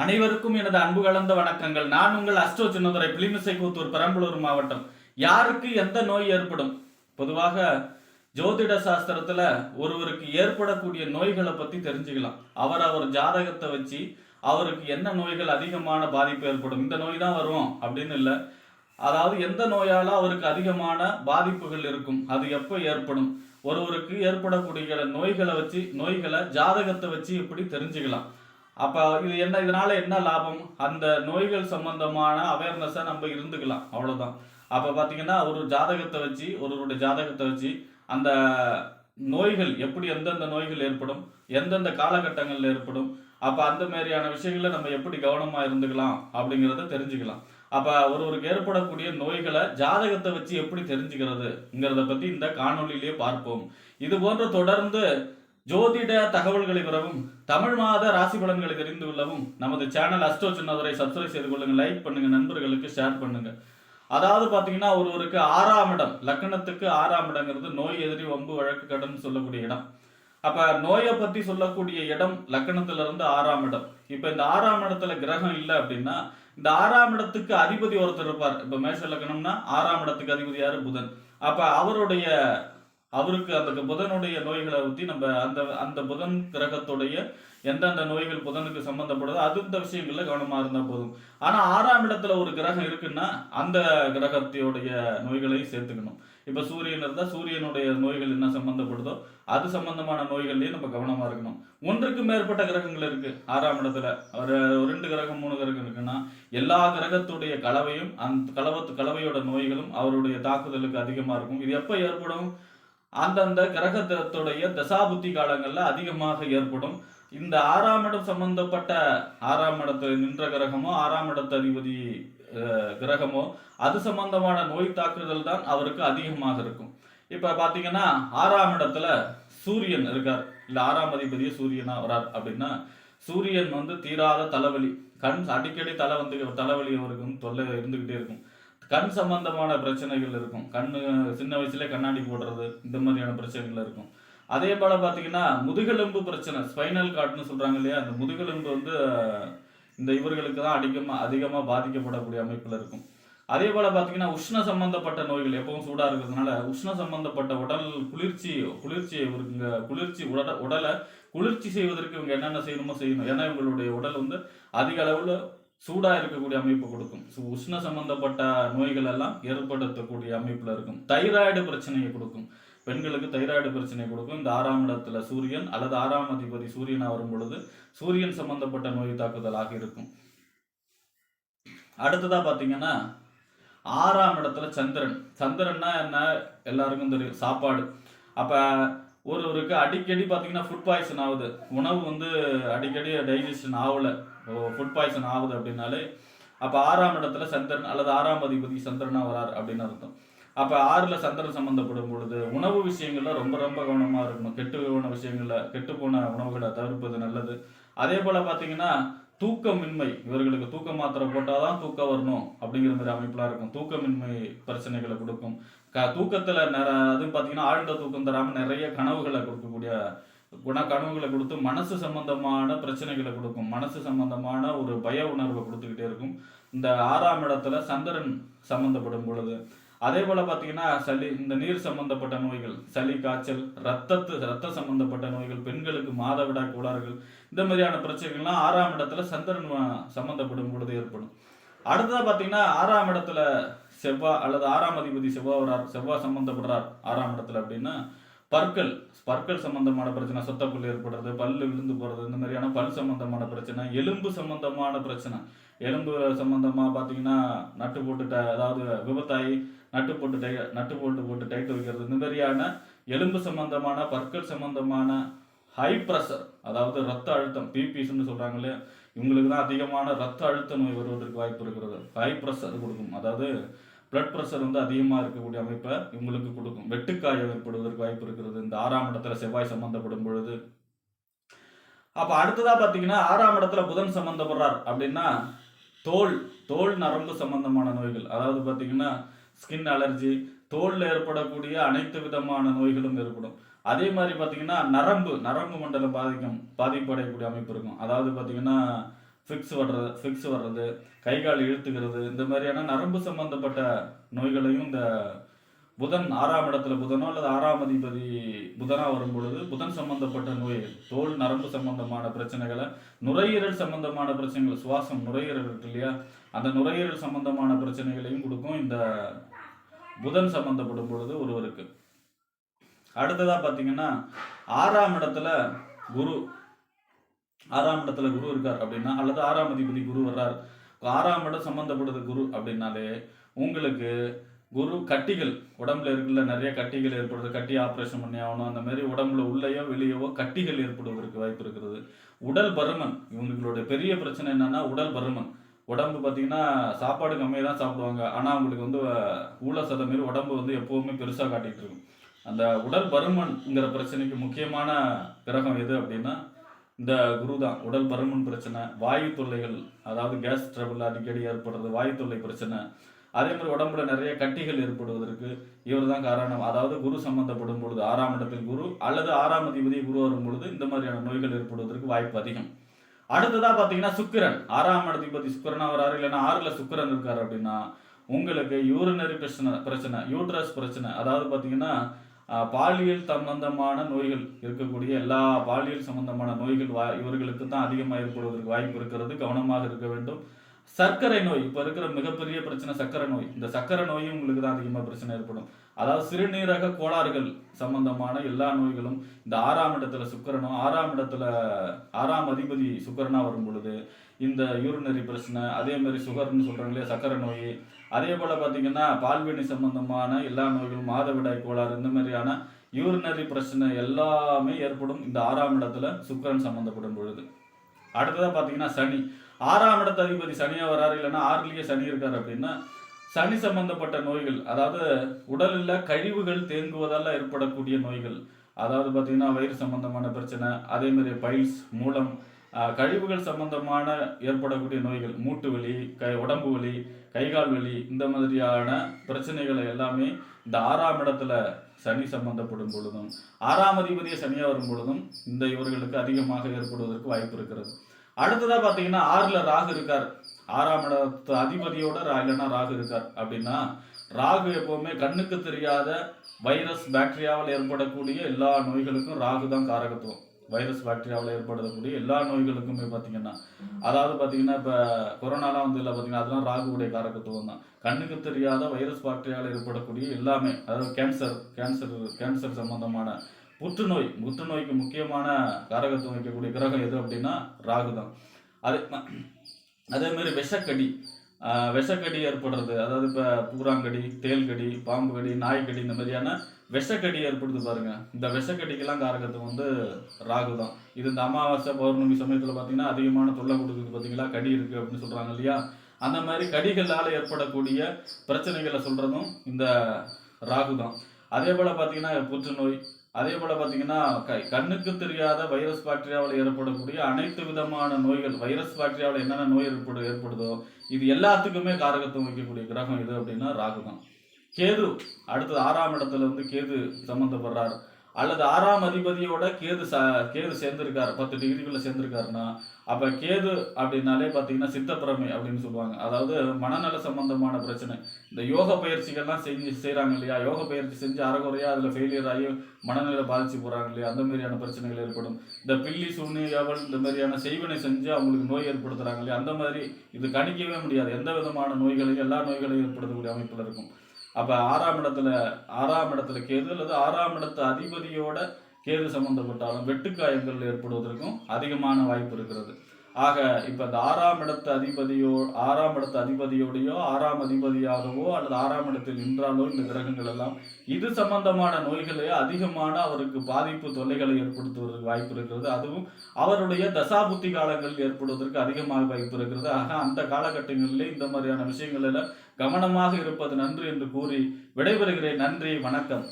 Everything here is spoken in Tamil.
அனைவருக்கும் எனது அன்பு கலந்த வணக்கங்கள். நான் உங்கள் அஸ்ட்ரோ சின்னதுரை பிளிமிசை கூத்தூர் பெரம்பலூர் மாவட்டம். யாருக்கு எந்த நோய் ஏற்படும்? பொதுவாக ஜோதிட சாஸ்திரத்துல ஒருவருக்கு ஏற்படக்கூடிய நோய்களை பத்தி தெரிஞ்சுக்கலாம். அவர் அவர் ஜாதகத்தை வச்சு அவருக்கு என்ன நோய்கள் அதிகமான பாதிப்பு ஏற்படும்? இந்த நோய் தான் வரும் அப்படின்னு இல்லை. அதாவது எந்த நோயால அவருக்கு அதிகமான பாதிப்புகள் இருக்கும்? அது எப்போ ஏற்படும்? ஒருவருக்கு ஏற்படக்கூடிய நோய்களை வச்சு நோய்களை ஜாதகத்தை வச்சு இப்படி தெரிஞ்சுக்கலாம். அப்போ இது என்ன இதனால என்ன லாபம்? அந்த நோய்கள் சம்பந்தமான அவேர்னஸை நம்ம இருந்துக்கலாம். அவ்வளோதான் அப்போ பார்த்தீங்கன்னா ஒரு ஜாதகத்தை வச்சு ஒருவருடைய ஜாதகத்தை வச்சு அந்த நோய்கள் எப்படி எந்தெந்த நோய்கள் ஏற்படும் எந்தெந்த காலகட்டங்களில் ஏற்படும் அப்போ அந்த மாதிரியான விஷயங்களை நம்ம எப்படி கவனமாக இருந்துக்கலாம் அப்படிங்கிறத தெரிஞ்சுக்கலாம். அப்போ ஒருவருக்கு ஏற்படக்கூடிய நோய்களை ஜாதகத்தை வச்சு எப்படி தெரிஞ்சுக்கிறதுங்கிறத பற்றி இந்த காணொலியிலேயே பார்ப்போம். இது போன்ற தொடர்ந்து ஜோதிட தகவல்களை பெறவும் தமிழ் மாத ராசி பலன்களை தெரிந்து கொள்ளவும் நமது சேனல் அஸ்ட்ரோ சின்னதுரை சப்ஸ்கிரைப் செய்து கொள்ளுங்க லைக் பண்ணுங்க நண்பர்களுக்கு ஷேர் பண்ணுங்க. அதாவது பார்த்தீங்கன்னா ஒருவருக்கு ஆறாம் இடம் லக்னத்துக்கு ஆறாம் இடங்கிறது நோய் எதிரி வம்பு வழக்கு கடன் சொல்லக்கூடிய இடம். அப்ப நோயை பத்தி சொல்லக்கூடிய இடம் லக்னத்துல இருந்து ஆறாம் இடம். இப்ப இந்த ஆறாம் இடத்துல கிரகம் இல்லை அப்படின்னா இந்த ஆறாம் இடத்துக்கு அதிபதி ஒருத்தர் இருப்பார். இப்ப மேஷ லக்னம்னா ஆறாம் இடத்துக்கு அதிபதி யாரு? புதன். அப்ப அவருடைய அவருக்கு அந்த புதனுடைய நோய்களை பற்றி நம்ம அந்த அந்த புதன் கிரகத்துடைய எந்தெந்த நோய்கள் புதனுக்கு சம்பந்தப்படுதோ அது இந்த விஷயங்கள்ல கவனமா இருந்தால் போதும். ஆனா ஆறாம் இடத்துல ஒரு கிரகம் இருக்குன்னா அந்த கிரகத்தையுடைய நோய்களையும் சேர்த்துக்கணும். இப்ப சூரியன் இருந்தால் சூரியனுடைய நோய்கள் என்ன சம்பந்தப்படுதோ அது சம்பந்தமான நோய்கள்லயும் நம்ம கவனமா இருக்கணும். ஒன்றுக்கு மேற்பட்ட கிரகங்கள் இருக்கு. ஆறாம் இடத்துல. ஒரு ஒரு ரெண்டு கிரகம் மூணு கிரகம் இருக்குன்னா எல்லா கிரகத்துடைய கலவையும் அந்த கலவத்து கலவையோட நோய்களும் அவருடைய தாக்குதலுக்கு அதிகமா இருக்கும். இது எப்ப ஏற்படும்? அந்தந்த கிரகத்துடைய தசாபுத்தி காலங்கள்ல அதிகமாக ஏற்படும். இந்த ஆறாம் இடம் சம்பந்தப்பட்ட ஆறாம் இடத்து நின்ற கிரகமோ ஆறாம் இடத்து அதிபதி கிரகமோ அது சம்பந்தமான நோய் தாக்குதல் தான் அவருக்கு அதிகமாக இருக்கும். இப்ப பாத்தீங்கன்னா ஆறாம் இடத்துல சூரியன் இருக்கார். இல்ல ஆறாம் அதிபதியே சூரியனா வரார் அப்படின்னா சூரியன் வந்து தீராத தலைவலி. கண் அடிக்கடி தலை வந்து தலைவலி அவருக்கு தொல்லை இருந்துகிட்டே இருக்கும். கண் சம்பந்தமான பிரச்சனைகள் இருக்கும். கண்ணு சின்ன வயசுல கண்ணாடி போடுறது இந்த மாதிரியான பிரச்சனைகள் இருக்கும். அதே போல பாத்தீங்கன்னா முதுகெலும்பு பிரச்சனை ஸ்பைனல் காட்னு சொல்றாங்க இல்லையா? அந்த முதுகெலும்பு வந்து இந்த இவர்களுக்கு தான் அதிகமாக அதிகமாக பாதிக்கப்படக்கூடிய அமைப்பில் இருக்கும். அதே போல பார்த்தீங்கன்னா உஷ்ண சம்பந்தப்பட்ட நோய்கள் எப்பவும் சூடாக இருக்கிறதுனால உஷ்ண சம்பந்தப்பட்ட உடல் குளிர்ச்சி குளிர்ச்சி இவருங்க குளிர்ச்சி உடல உடலை குளிர்ச்சி செய்வதற்கு இவங்க என்னென்ன செய்யணுமோ செய்யணும். ஏன்னா இவங்களுடைய உடல் வந்து அதிக அளவில் சூடா இருக்கக்கூடிய அமைப்பு கொடுக்கும். So, உஷ்ண சம்பந்தப்பட்ட நோய்கள் எல்லாம் ஏற்படுத்தக்கூடிய அமைப்புல இருக்கும். தைராய்டு பிரச்சனையை கொடுக்கும். பெண்களுக்கு தைராய்டு பிரச்சனை கொடுக்கும். இந்த ஆறாம் இடத்துல சூரியன் அல்லது ஆறாம் அதிபதி சூரியனா வரும் பொழுது சூரியன் சம்பந்தப்பட்ட நோய் தாக்குதலாக இருக்கும். அடுத்ததா பாத்தீங்கன்னா ஆறாம் இடத்துல சந்திரன். சந்திரன்னா என்ன? எல்லாருக்கும் தெரியும். சாப்பாடு. அப்ப ஒருவருக்கு அடிக்கடி பாத்தீங்கன்னா ஃபுட் பாய்சன் ஆகுது. உணவு வந்து அடிக்கடி டைஜஷன் ஆகலை. ஃபுட் பாய்சன் ஆகுது அப்படின்னாலே அப்போ ஆறாம் இடத்துல சந்திரன் அல்லது ஆறாம் அதிபதி சந்திரனா வரார் அப்படின்னு அர்த்தம். அப்போ ஆறில் சந்திரன் சம்மந்தப்படும் பொழுது உணவு விஷயங்கள்ல ரொம்ப ரொம்ப கவனமாக இருக்கணும். கெட்டு போன விஷயங்களில் கெட்டு போன உணவுகளை தவிர்ப்பது நல்லது. அதே போல் பார்த்தீங்கன்னா தூக்கமின்மை இவர்களுக்கு தூக்க மாத்திரை போட்டால் தான் தூக்கம் வரணும் அப்படிங்கிற மாதிரி அமைப்புலாம் இருக்கும். தூக்கமின்மை பிரச்சனைகளை கொடுக்கும். க தூக்கத்தில் நிற அதுவும் பார்த்தீங்கன்னா ஆழ்ந்த தூக்கம் தராமல் நிறைய கனவுகளை கொடுக்கக்கூடிய குண கனவுகளை கொடுத்து மனசு சம்பந்தமான பிரச்சனைகளை கொடுக்கும். மனசு சம்பந்தமான ஒரு பய உணர்வை கொடுத்துக்கிட்டே இருக்கும். இந்த ஆறாம் இடத்துல சந்திரன் சம்பந்தப்படும் பொழுது அதே போல பார்த்தீங்கன்னா சளி இந்த நீர் சம்பந்தப்பட்ட நோய்கள் சளி காய்ச்சல் ரத்தத்து ரத்த சம்பந்தப்பட்ட நோய்கள் பெண்களுக்கு மாதவிடா கோளாறுகள் இந்த மாதிரியான பிரச்சனைகள்லாம் ஆறாம் இடத்துல சந்திரன் சம்பந்தப்படும் பொழுது ஏற்படும். அடுத்ததாக பார்த்தீங்கன்னா ஆறாம் இடத்துல செவ்வாய் அல்லது ஆறாம் அதிபதி செவ்வாய் வரார் செவ்வாய் சம்பந்தப்படுறார் ஆறாம் இடத்துல அப்படின்னா பற்கள் பற்கள் சம்பந்தமான பிரச்சனை சொத்தப்புல் ஏற்படுறது பல்லு விழுந்து போறது இந்த மாதிரியான பல் சம்பந்தமான பிரச்சனை எலும்பு சம்பந்தமான பிரச்சனை. எலும்பு சம்பந்தமா பாத்தீங்கன்னா நட்டு போட்டு ட- அதாவது விபத்தாயி நட்டு போட்டு டை நட்டு போட்டு போட்டு டைட் வைக்கிறது இந்த மாதிரியான எலும்பு சம்பந்தமான பற்கள் சம்பந்தமான ஹை ப்ரெஷர் அதாவது ரத்த அழுத்தம் பிபிஸ்ன்னு சொல்கிறாங்களே இவங்களுக்கு தான் அதிகமான ரத்த அழுத்த நோய் வருவதற்கு வாய்ப்பு இருக்கிறது. ஹை ப்ரெஷர் கொடுக்கும். அதாவது பிளட் ப்ரெஷர் வந்து அதிகமாக இருக்கக்கூடிய அமைப்பை இவங்களுக்கு கொடுக்கும். வெட்டுக்காயம் ஏற்படுவதற்கு வாய்ப்பு இருக்கிறது. இந்த ஆறாம் இடத்துல செவ்வாய் சம்மந்தப்படும் பொழுது. அப்போ அடுத்ததாக பார்த்தீங்கன்னா ஆறாம் இடத்துல புதன் சம்மந்தப்படுறார் அப்படின்னா தோல் தோல் நரம்பு சம்பந்தமான நோய்கள். அதாவது பார்த்தீங்கன்னா ஸ்கின் அலர்ஜி தோலில் ஏற்படக்கூடிய அனைத்து விதமான நோய்களும் ஏற்படும். அதே மாதிரி பார்த்தீங்கன்னா நரம்பு நரம்பு மண்டலம் பாதிக்கும் பாதிப்படையக்கூடிய அமைப்பு இருக்கும். அதாவது பார்த்தீங்கன்னா ஃபிக்ஸ் வர்றது ஃபிக்ஸ் வர்றது கை கால் இழுத்துக்கிறது இந்த மாதிரியான நரம்பு சம்பந்தப்பட்ட நோய்களையும் இந்த புதன் ஆறாம் இடத்துல புதனோ அல்லது ஆறாம் அதிபதி புதனாக வரும் பொழுது புதன் சம்பந்தப்பட்ட நோய் தோல் நரம்பு சம்பந்தமான பிரச்சனைகளை நுரையீரல் சம்பந்தமான பிரச்சனைகள் சுவாசம் நுரையீரல் இருக்கு இல்லையா? அந்த நுரையீரல் சம்பந்தமான பிரச்சனைகளையும் கொடுக்கும் இந்த புதன் சம்பந்தப்படும் பொழுது ஒருவருக்கு. அடுத்ததாக பார்த்தீங்கன்னா ஆறாம் இடத்துல குரு ஆறாம் இடத்துல குரு இருக்கார் அப்படின்னா அல்லது ஆறாம் அதிபதி குரு வர்றார். ஆறாம் இடம் சம்பந்தப்படுது குரு அப்படின்னாலே உங்களுக்கு குரு கட்டிகள் உடம்புல இருக்குல்ல நிறைய கட்டிகள் ஏற்படுது. கட்டி ஆப்ரேஷன் பண்ணி ஆகணும். அந்த மாதிரி உடம்புல உள்ளேயோ வெளியவோ கட்டிகள் ஏற்படுவதற்கு வாய்ப்பு இருக்கிறது உடல் பருமன் இவங்களுடைய பெரிய பிரச்சனை என்னன்னா உடல் பருமன். உடம்பு பார்த்தீங்கன்னா சாப்பாடு கம்மியாக தான் சாப்பிடுவாங்க. ஆனால் அவங்களுக்கு வந்து ஊழல் ஊழ மாரி உடம்பு வந்து எப்போவுமே பெருசாக காட்டிட்டு இருக்கும். அந்த உடல் பருமன்ங்கிற பிரச்சனைக்கு முக்கியமான கிரகம் எது அப்படின்னா இந்த குரு தான் உடல் பருமன் பிரச்சனை வாயு தொல்லைகள் அதாவது கேஸ் ட்ரபிள் அடிக்கடி ஏற்படுறது வாயு தொல்லை பிரச்சனை. அதே மாதிரி உடம்புல நிறைய கட்டிகள் ஏற்படுவதற்கு இவர் தான் காரணம். அதாவது குரு சம்பந்தப்படும் பொழுது ஆறாம் இடத்தில் குரு அல்லது ஆறாம் அதிபதி குரு வரும் பொழுது இந்த மாதிரியான நோய்கள் ஏற்படுவதற்கு வாய்ப்பு அதிகம். அடுத்ததா பார்த்தீங்கன்னா சுக்கிரன். ஆறாம் அதிபதி சுக்கிரனா வராரு இல்லைன்னா ஆறுல சுக்கிரன் இருக்காரு அப்படின்னா உங்களுக்கு யூரினரி பிரச்சனை பிரச்சனை யூட்ரஸ் பிரச்சனை. அதாவது பார்த்தீங்கன்னா பாலியல் சம்பந்தமான நோய்கள் இருக்கக்கூடிய எல்லா பாலியல் சம்பந்தமான நோய்கள் வா இவர்களுக்கு தான் அதிகமாக ஏற்படுவதற்கு வாய்ப்பு இருக்கிறது. கவனமாக இருக்க வேண்டும். சர்க்கரை நோய் இப்போ இருக்கிற மிகப்பெரிய பிரச்சனை சர்க்கரை நோய். இந்த சர்க்கரை நோயும் உங்களுக்கு தான் அதிகமாக பிரச்சனை ஏற்படும். அதாவது சிறுநீரக கோளாறுகள் சம்பந்தமான எல்லா நோய்களும் இந்த ஆறாம் இடத்துல சுக்கரனும் ஆறாம் இடத்துல ஆறாம் அதிபதி சுக்கரனா வரும் பொழுது இந்த யூரினரி பிரச்சனை அதே மாதிரி சுகர்னு சொல்றாங்களே சக்கரை நோய் அதே போல பார்த்தீங்கன்னா பால்வெனி சம்பந்தமான எல்லா நோய்களும் மாதவிடாய் கோளாறு இந்த மாதிரியான யூரினரி பிரச்சனை எல்லாமே ஏற்படும் இந்த ஆறாம் இடத்துல சுக்கரன் சம்பந்தப்படும் பொழுது. அடுத்ததாக பார்த்தீங்கன்னா சனி. ஆறாம் இடத்து அதிபதி சனியா வராரு இல்லைன்னா ஆறுலயே சனி இருக்காரு அப்படின்னா சனி சம்பந்தப்பட்ட நோய்கள் அதாவது உடலில் கழிவுகள் தேங்குவதால் ஏற்படக்கூடிய நோய்கள் அதாவது பார்த்தீங்கன்னா வயிறு சம்பந்தமான பிரச்சனை அதே மாதிரி பைல்ஸ் மூலம் கழிவுகள் சம்பந்தமான ஏற்படக்கூடிய நோய்கள் மூட்டு வலி கை உடம்பு வலி கைகால் வலி இந்த மாதிரியான பிரச்சனைகளை எல்லாமே இந்த ஆறாம் இடத்துல சனி சம்பந்தப்படும் பொழுதும் ஆறாம் அதிபதியை சனியாக வரும் பொழுதும் இந்த இவர்களுக்கு அதிகமாக ஏற்படுவதற்கு வாய்ப்பு இருக்கிறது. அடுத்ததாக பார்த்தீங்கன்னா ஆறில் ராகு இருக்கார். ஆறாம் இடத்து அதிபதியோட ரா- இல்லைன்னா ராகு இருக்கார். அப்படின்னா ராகு எப்பவுமே கண்ணுக்கு தெரியாத வைரஸ் பாக்டீரியாவில் ஏற்படக்கூடிய எல்லா நோய்களுக்கும் ராகு தான் காரகத்துவம். வைரஸ் பாக்டீரியாவில் ஏற்படக்கூடிய எல்லா நோய்களுக்குமே பார்த்தீங்கன்னா அதாவது பார்த்தீங்கன்னா இப்போ கொரோனாலாம் வந்து இல்லை பார்த்தீங்கன்னா அதெல்லாம் ராகுவுடைய காரகத்துவம் தான். கண்ணுக்கு தெரியாத வைரஸ் பாக்டீரியாவில் ஏற்படக்கூடிய எல்லாமே அதாவது கேன்சர் கேன்சர் கேன்சர் சம்பந்தமான புற்றுநோய் புற்றுநோய்க்கு முக்கியமான காரகத்துவம் வைக்கக்கூடிய கிரகம் எது அப்படின்னா ராகு தான். அதே அதே மாதிரி விஷக்கடி விஷக்கடி ஏற்படுறது. அதாவது இப்போ பூராங்கடி தேல்கடி பாம்பு கடி நாய்க்கடி இந்த மாதிரியான விஷக்கடி ஏற்படுது பாருங்க. இந்த விஷக்கடிக்கெல்லாம் காரகத்துவம் வந்து ராகு தான் இது இந்த அமாவாசை பௌர்ணமி சமயத்தில் பார்த்தீங்கன்னா அதிகமான தொல்லை கொடுக்குது பார்த்தீங்களா கடி இருக்குது அப்படின்னு சொல்கிறாங்க இல்லையா? அந்த மாதிரி கடிகளால் ஏற்படக்கூடிய பிரச்சனைகளை சொல்கிறதும் இந்த ராகு தான் அதே போல் பார்த்தீங்கன்னா புற்றுநோய் அதே போல பார்த்தீங்கன்னா க- கண்ணுக்கு தெரியாத வைரஸ் பாக்டீரியாவில் ஏற்படக்கூடிய அனைத்து விதமான நோய்கள் வைரஸ் பாக்டீரியாவில் என்னென்ன நோய் ஏற்படு ஏற்படுதோ இது எல்லாத்துக்குமே காரகத்துவம் வைக்கக்கூடிய கிரகம் எது அப்படின்னா ராகு தான் கேது அடுத்தது ஆறாம் இடத்துல வந்து கேது சம்மந்தப்படுறார் அல்லது ஆறாம் அதிபதியோட கேது ச கேது சேர்ந்திருக்காரு பத்து டிகிரிக்குள்ள சேர்ந்திருக்காருன்னா அப்ப கேது அப்படின்னாலே பார்த்தீங்கன்னா சித்தப்பிரமை அப்படின்னு சொல்லுவாங்க. அதாவது மனநல சம்பந்தமான பிரச்சனை. இந்த யோக பயிற்சிகள்லாம் செஞ்சு செய்கிறாங்க இல்லையா? யோக பயிற்சி செஞ்சு அறகுறையா அதுல ஃபெயிலியர் ஆகி மனநிலை பாதிச்சு போறாங்க இல்லையா? அந்த மாதிரியான பிரச்சனைகள் ஏற்படும். இந்த பில்லி சுண்ணி ஏவல் இந்த மாதிரியான செய்வினை செஞ்சு அவங்களுக்கு நோய் ஏற்படுத்துறாங்க இல்லையா? அந்த மாதிரி இது கணிக்கவே முடியாது. எந்த விதமான நோய்களையும் எல்லா நோய்களையும் ஏற்படுத்தக்கூடிய அமைப்புல இருக்கும். அப்ப ஆறாம் இடத்துல ஆறாம் இடத்துல கேது அல்லது ஆறாம் இடத்து அதிபதியோட கேது சம்பந்தப்பட்டாலும் வெட்டுக்காயங்கள் ஏற்படுவதற்கும் அதிகமான வாய்ப்பு இருக்கிறது. ஆக இப்ப இந்த ஆறாம் இடத்து அதிபதியோ ஆறாம் இடத்து அதிபதியோடையோ ஆறாம் அதிபதியாகவோ அல்லது ஆறாம் இடத்தில் நின்றாலோ இந்த கிரகங்கள் எல்லாம் இது சம்பந்தமான நோய்களே அதிகமான அவருக்கு பாதிப்பு தொல்லைகளை ஏற்படுத்துவதற்கு வாய்ப்பு இருக்கிறது. அதுவும் அவருடைய தசாபுத்தி காலங்கள் ஏற்படுவதற்கு அதிகமாக வாய்ப்பு இருக்கிறது. ஆக அந்த காலகட்டங்களிலே இந்த மாதிரியான விஷயங்களில் கவனமாக இருப்பது நன்று என்று கூறி விடைபெறுகிறேன். நன்றி வணக்கம்.